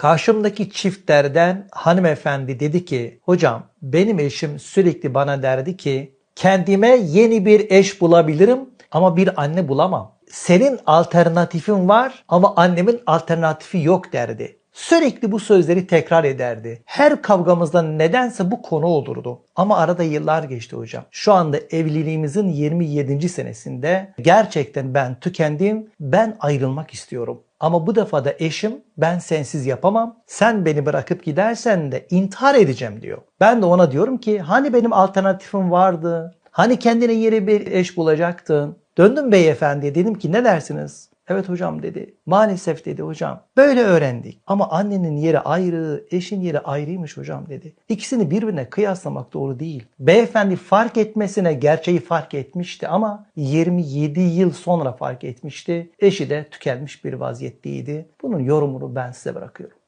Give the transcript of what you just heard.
Karşımdaki çiftlerden hanımefendi dedi ki hocam benim eşim sürekli bana derdi ki kendime yeni bir eş bulabilirim ama bir anne bulamam. Senin alternatifin var ama annemin alternatifi yok derdi. Sürekli bu sözleri tekrar ederdi. Her kavgamızda nedense bu konu olurdu. Ama arada yıllar geçti hocam. Şu anda evliliğimizin 27. senesinde gerçekten ben tükendim. Ben ayrılmak istiyorum. Ama bu defa da eşim ben sensiz yapamam. Sen beni bırakıp gidersen de intihar edeceğim diyor. Ben de ona diyorum ki hani benim alternatifim vardı? Hani kendine yeni bir eş bulacaktın? Döndüm beyefendiye dedim ki ne dersiniz? Evet hocam dedi. Maalesef dedi hocam. Böyle öğrendik. Ama annenin yeri ayrı, eşin yeri ayrıymış hocam dedi. İkisini birbirine kıyaslamak doğru değil. Beyefendi fark etmesine gerçeği fark etmişti ama 27 yıl sonra fark etmişti. Eşi de tükenmiş bir vaziyetteydi. Bunun yorumunu ben size bırakıyorum.